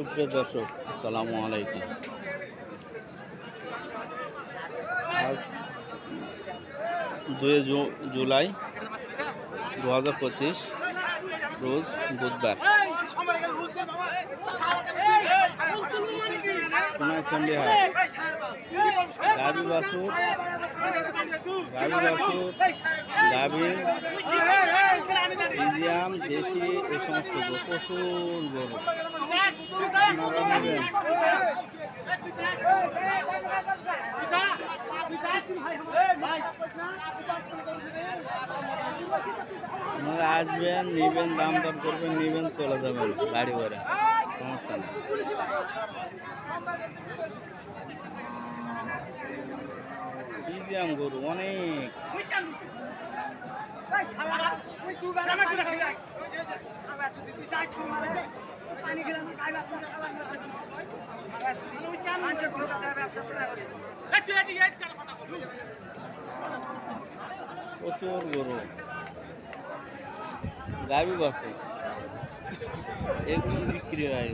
সুপ্রিয় দর্শক, আসসালামু আলাইকুম। আজ দুই জুলাই দু হাজার পঁচিশ, রোজ বুধবার। সোনাই সন্ডে হাট বাছুর গাভী বাছুর গাভী ইজিয়াম দেশি এই সমস্ত প্রচুর গরু। আসবেন, নিবেন, দাম দর করবেন, নিবেন, চলে যাবেন গাড়ি করে সমস্যা নেই। ইজিয়াম গরু অনেক। প্রচুর গরু। গাভী বাছুর। এগুলো বিক্রি হয়ে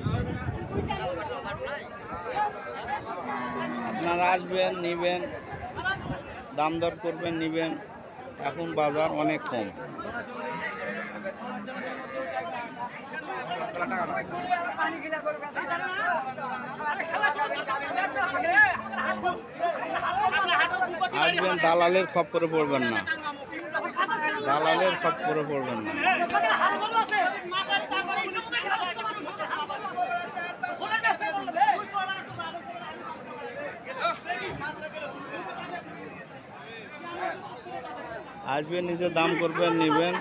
আপনারা আসবেন নিবেন। দাম দর করবেন, নিবেন। এখন বাজার অনেক কম। আসবেন, দালালের খপ্পরে পড়বেন না। দালালের খপ্পরে পড়বেন না। আসবেন নিজে দাম করবেন নেবেন।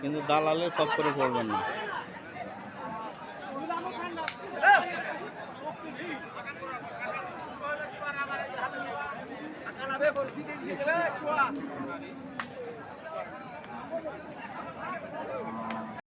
কিন্তু দালালের করে পড়বেন না।